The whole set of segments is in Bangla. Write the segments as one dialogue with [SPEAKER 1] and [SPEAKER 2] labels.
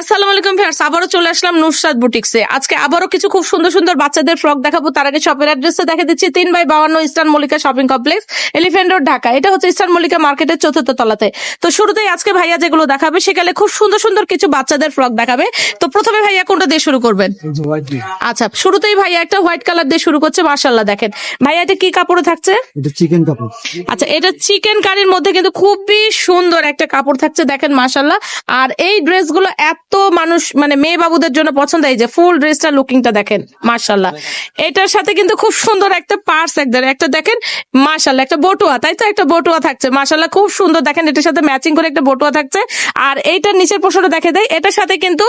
[SPEAKER 1] আসসালামু আলাইকুম ভিউয়ার্স আবারও চলে আসলাম নুসরাত বুটিক্সে। আজকে আবারও কিছু খুব সুন্দর সুন্দর বাচ্চাদের ফ্রক দেখাবো। তার আগে শপের অ্যাড্রেসে দেখে দিচ্ছি তিন by বাউান্ন Eastern Mallika Shopping Complex Elephant Road Dhaka. এটা হচ্ছে ইস্টার্ন মল্লিকা মার্কেটের চতুর্থ তলাতে। তো শুরুতেই আজকে ভাইয়া যেগুলো দেখাবে সেখানে খুব সুন্দর সুন্দর কিছু বাচ্চাদের ফ্রক দেখাবে। তো প্রথমে ভাইয়া কোনটা দিয়ে শুরু করবেন। আচ্ছা শুরুতেই ভাইয়া একটা হোয়াইট কালার দিয়ে শুরু করছে মার্শাল্লাহ দেখেন। ভাইয়া এটা কি কাপড়ে থাকছে?
[SPEAKER 2] এটা চিকেন কাপড়।
[SPEAKER 1] আচ্ছা এটা চিকেন কারির মধ্যে কিন্তু খুবই সুন্দর একটা কাপড় থাকছে দেখেন মাশাল্লাহ আর এই ড্রেসগুলো এত মানুষ মানে মেয়ে বাবুদের জন্য পছন্দ, এই যে ফুল ড্রেসটা লুকিংটা দেখেন মার্শাল্লাহ এটার সাথে কিন্তু খুব সুন্দর একটা পার্স একদম, একটা দেখেন মার্শাল্লাহ একটা বটুয়া, তাই তো? একটা বটুয়া থাকছে মার্শাল্লাহ খুব সুন্দর। দেখেন, এটার সাথে ম্যাচিং করে একটা বটুয়া থাকছে। আর এইটার নিচের পোশাকটা দেখে দেয় এটার সাথে কিন্তু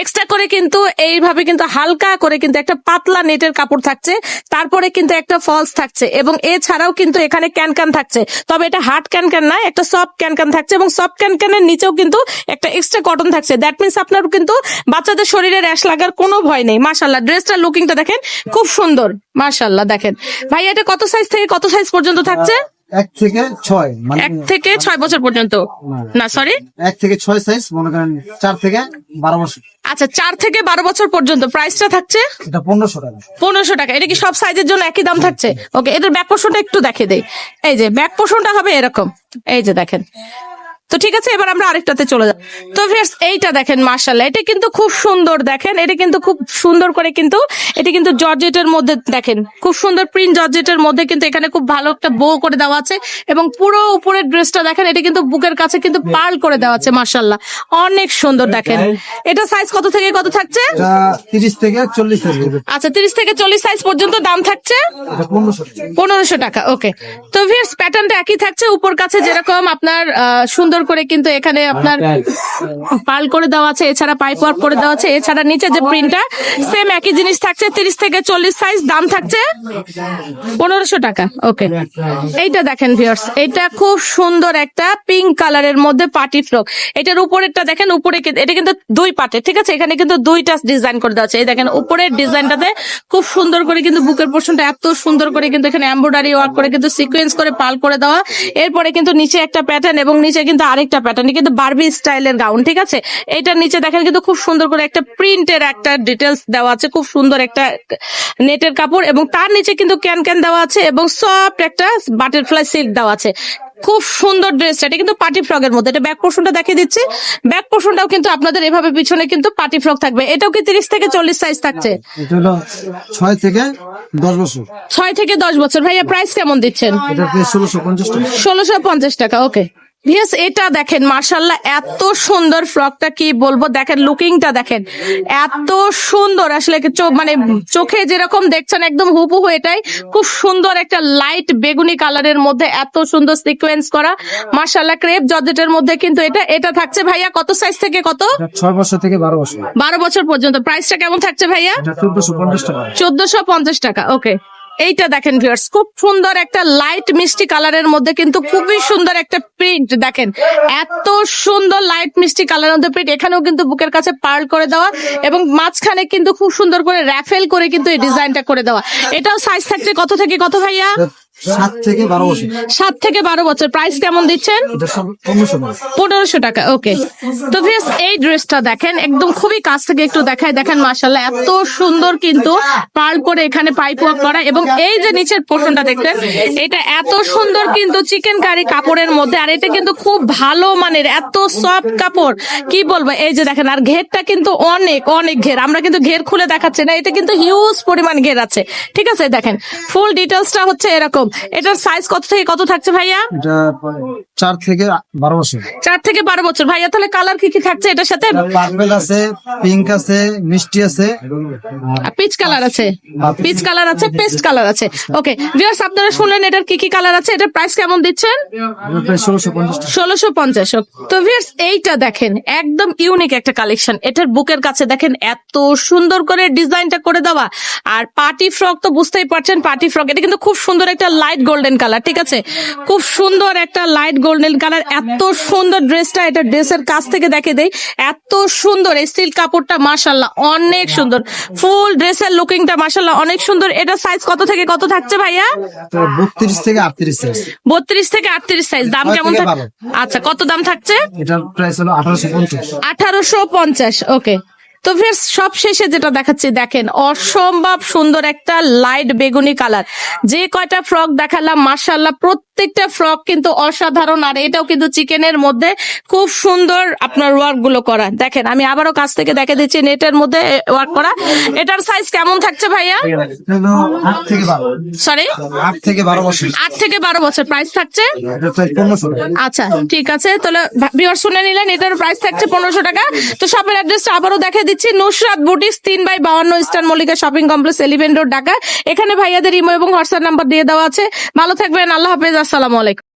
[SPEAKER 1] এক্সট্রা করে কিন্তু এইভাবে কিন্তু হালকা করে কিন্তু একটা পাতলা নেটের কাপড় থাকছে, তারপরে কিন্তু একটা ফলস থাকছে এবং এছাড়াও কিন্তু এখানে ক্যানকান থাকছে। তবে এটা হার্ড ক্যানকান না একটা সফট ক্যানকান থাকছে এবং সফট ক্যানকানের নিচেও কিন্তু একটা এক্সট্রা কটন থাকছে। দ্যাট মিনস আপনার কিন্তু বাচ্চাদের শরীরে র্যাশ লাগার কোনো ভয় নেই। মাশাল্লাহ ড্রেসটার লুকিংটা দেখেন, খুব সুন্দর। মাশাল্লাহ দেখেন। ভাই এটা কত সাইজ থেকে কত সাইজ পর্যন্ত থাকছে?
[SPEAKER 2] এক থেকে ছয় মানে
[SPEAKER 1] এক থেকে ছয় বছর পর্যন্ত? না সরি
[SPEAKER 2] এক থেকে ছয় সাইজ মনে করেন চার থেকে বারো বছর।
[SPEAKER 1] আচ্ছা চার থেকে বারো বছর পর্যন্ত প্রাইসটা থাকছে?
[SPEAKER 2] এটা পনেরোশো টাকা।
[SPEAKER 1] পনেরোশো টাকা। এটা কি সব সাইজের জন্য একই দাম থাকছে? ওকে এটার ব্যাক পোষণটা একটু দেখে দেই। এই যে ব্যাক পোষণটা হবে এরকম। এই যে দেখেন। তো ঠিক আছে এবার আমরা আরেকটাতে চলে যাব। তো ভিউয়ার্স এইটা দেখেন মার্শাল্লাহ এটা কিন্তু খুব সুন্দর দেখেন এটা কিন্তু খুব সুন্দর করে কিন্তু এটা কিন্তু জর্জেটের মধ্যে দেখেন খুব সুন্দর প্রিন্ট জর্জেটের মধ্যে কিন্তু এখানে খুব ভালো একটা বো করে দেওয়া আছে এবং পুরো উপরের ড্রেসটা দেখেন এটা কিন্তু বুকের কাছে কিন্তু পার্ল করে দেওয়া আছে মার্শাল্লাহ অনেক সুন্দর দেখেন। এটা সাইজ কত থেকে কত থাকছে?
[SPEAKER 2] এটা তিরিশ থেকে চল্লিশ সাইজ
[SPEAKER 1] আচ্ছা তিরিশ থেকে চল্লিশ সাইজ পর্যন্ত দাম থাকছে?
[SPEAKER 2] পনেরোশো টাকা।
[SPEAKER 1] ওকে তো ভিউয়ার্স প্যাটার্নটা একই থাকছে উপর কাছে যেরকম আপনার আহ, সুন্দর করে কিন্তু এখানে আপনার পাল করে দেওয়া আছে এছাড়া পাইপ ওয়ার্ক করে দেওয়া আছে এছাড়া নিচে যে প্রিন্টটা সেম একই জিনিস থাকছে তিরিশ থেকে চল্লিশ সাইজ দাম থাকছে পনেরোশো টাকা ওকে এইটা দেখেন ভিউয়ার্স এটা খুব সুন্দর একটা পিঙ্ক কালারের মধ্যে পার্টি ফ্রক এটার উপরেরটা দেখেন উপরে এটা কিন্তু দুই পার্টে ঠিক আছে? এখানে কিন্তু দুইটা ডিজাইন করে দেওয়া আছে। এই দেখেন উপরের ডিজাইনটাতে খুব সুন্দর করে কিন্তু বুকের পোর্শনটা এত সুন্দর করে কিন্তু এখানে এমব্রয়ডারি ওয়ার্ক করে কিন্তু সিকোয়েন্স করে পাল করে দেওয়া। এরপরে কিন্তু নিচে একটা প্যাটার্ন এবং নিচে কিন্তু আরেকটা প্যাটার্ন কিন্তু বারবি স্টাইলের গাউন ঠিক আছে? এটার নিচে দেখেন কিন্তু খুব সুন্দর করে একটা প্রিন্টের একটা ডিটেলস দেওয়া আছে খুব সুন্দর একটা নেটের কাপড় এবং তার নিচে কিন্তু ক্যান ক্যান দেওয়া আছে এবং সফট একটা বাটারফ্লাই সিল্ক দেওয়া আছে। খুব সুন্দর ড্রেসটা এটা কিন্তু পার্টি ফ্রকের মধ্যে। এটা ব্যাক পোর্শনটা দেখিয়ে দিচ্ছি। ব্যাক পোর্শনটাও কিন্তু আপনাদের এভাবে পিছনে কিন্তু পার্টি ফ্রক থাকবে। এটাও কি তিরিশ থেকে চল্লিশ সাইজ থাকছে?
[SPEAKER 2] ছয় থেকে দশ বছর।
[SPEAKER 1] ছয় থেকে দশ বছর। ভাইয়া প্রাইস কেমন দিচ্ছেন?
[SPEAKER 2] ষোলোশো পঞ্চাশ টাকা।
[SPEAKER 1] ওকে ভিএস এটা দেখেন মার্শাল্লাহ এত সুন্দর ফ্রকটা কি বলব? দেখেন লুকিংটা দেখেন এত সুন্দর। আসলে মানে চোখে যেরকম দেখছেন একদম হুবহু এটাই। খুব সুন্দর একটা লাইট বেগুনি কালারের মধ্যে এত সুন্দর সিকোয়েন্স করা। মার্শাল্লাহ ক্রেপ জর্জেটের মধ্যে কিন্তু এটা এটা থাকছে ভাইয়া কত সাইজ থেকে কত?
[SPEAKER 2] ছয় বছর থেকে বারো বছর।
[SPEAKER 1] বারো বছর পর্যন্ত। প্রাইসটা কেমন থাকছে ভাইয়া?
[SPEAKER 2] চোদ্দশো পঞ্চাশ টাকা।
[SPEAKER 1] ওকে এইটা দেখেন ভিউয়ার্স খুব সুন্দর একটা লাইট মিষ্টি কালারের মধ্যে কিন্তু খুবই সুন্দর একটা প্রিন্ট দেখেন। এত সুন্দর লাইট মিষ্টি কালারের মধ্যে প্রিন্ট এখানেও কিন্তু বুকের কাছে পার্ল করে দেওয়া এবং মাঝখানে কিন্তু খুব সুন্দর করে র্যাফেল করে কিন্তু এই ডিজাইনটা করে দেওয়া। এটাও সাইজ থাকছে কত থেকে কত ভাইয়া?
[SPEAKER 2] সাত থেকে বারো বছর।
[SPEAKER 1] সাত থেকে বারো বছর। প্রাইস কেমন দিচ্ছেন?
[SPEAKER 2] পনেরোশো টাকা
[SPEAKER 1] ওকে তো ভিউয়ার্স এই ড্রেসটা দেখেন একদম খুবই কাছ থেকে একটু দেখায়। দেখেন মাশাল্লাহ এত সুন্দর কিন্তু পার্ল করে এখানে পাইপ ওয়ার্ক করা। এবং এই যে নিচের পোর্শনটা দেখছেন এটা এত সুন্দর কিন্তু চিকেন কারি কাপড়ের মধ্যে। আর এটা কিন্তু খুব ভালো মানের এত সফট কাপড়। কি বলব? এই যে দেখেন আর ঘেরটা কিন্তু অনেক অনেক ঘের। আমরা কিন্তু ঘের খুলে দেখাচ্ছি না। এটা কিন্তু হিউজ পরিমাণ ঘের আছে। ঠিক আছে দেখেন ফুল ডিটেলসটা হচ্ছে এরকম। এটার সাইজ কত থেকে কত থাকছে ভাইয়া?
[SPEAKER 2] এটা চার থেকে বারো বছর।
[SPEAKER 1] চার থেকে বারো বছর। ভাইয়া তাহলে কালার কি কি থাকছে এটার সাথে?
[SPEAKER 2] পার্পেল আছে পিঙ্ক আছে মিষ্টি আছে। আর
[SPEAKER 1] পিচ কালার আছে। পিচ কালার আছে পেস্ট কালার আছে। ওকে ভিউয়ার্স আপনারা শুনলেন এটার কি কি কালার আছে? এটার প্রাইস কেমন দিচ্ছেন?
[SPEAKER 2] ষোলোশো পঞ্চাশ।
[SPEAKER 1] ষোলোশো পঞ্চাশ তো ভিউয়ার্স এইটা দেখেন একদম ইউনিক একটা কালেকশন এটার বুকের কাছে দেখেন এত সুন্দর করে ডিজাইনটা করে দেওয়া। আর পার্টি ফ্রক তো বুঝতেই পারছেন পার্টি ফ্রক এটা কিন্তু খুব সুন্দর একটা লাইট গোল্ডেন কালার ঠিক আছে? খুব সুন্দর একটা লাইট গোল্ডেন কালার এত সুন্দর ড্রেসটা এটা ড্রেসের কাছ থেকে দেখে দেই। এত সুন্দর এই সিল্ক কাপড়টা মাশাল্লাহ অনেক সুন্দর। ফুল ড্রেসের লুকিংটা মাশাল্লাহ অনেক সুন্দর। এটা সাইজ কত থেকে কত থাকছে ভাইয়া?
[SPEAKER 2] বত্রিশ থেকে আটত্রিশ সাইজ
[SPEAKER 1] বত্রিশ থেকে আটত্রিশ সাইজ দাম কেমন। আচ্ছা কত দাম থাকছে?
[SPEAKER 2] এটার প্রাইস হলো আঠারোশো পঞ্চাশ।
[SPEAKER 1] আঠারোশো পঞ্চাশ ওকে তো ফের সব শেষে যেটা দেখাচ্ছি, দেখেন, অসম্ভব সুন্দর একটা লাইট বেগুনি কালার যে কয়টা ফ্রক দেখালাম মার্শাল্লাহ প্রত্যেকটা ফ্রক কিন্তু অসাধারণ আর এটাও কিন্তু চিকেনের মধ্যে খুব সুন্দর আপনার ওয়ার্কগুলো করা। দেখেন আমি আবারও কাছ থেকে দেখে দিচ্ছি নেটের মধ্যে ওয়ার্ক করা। এটার সাইজ কেমন থাকছে ভাইয়া? সরি
[SPEAKER 2] আট থেকে বারো। বছর।
[SPEAKER 1] আট থেকে বারো বছর প্রাইস থাকছে? আচ্ছা ঠিক আছে তাহলে ভিউয়ার শুনে নিলেন এটার প্রাইস থাকছে পনেরোশো টাকা। তো শপের অ্যাড্রেসটা আবারও দেখে দিচ্ছি নুসরাত বুটিক্স তিন বাই বাউন্ন Eastern Mallika Shopping Complex Elephant Road Dhaka. এখানে ভাইয়াদের ইমো এবং হোয়াটসঅ্যাপ নাম্বার দিয়ে দেওয়া আছে। ভালো থাকবেন আল্লাহ হাফেজ আসসালামু আলাইকুম।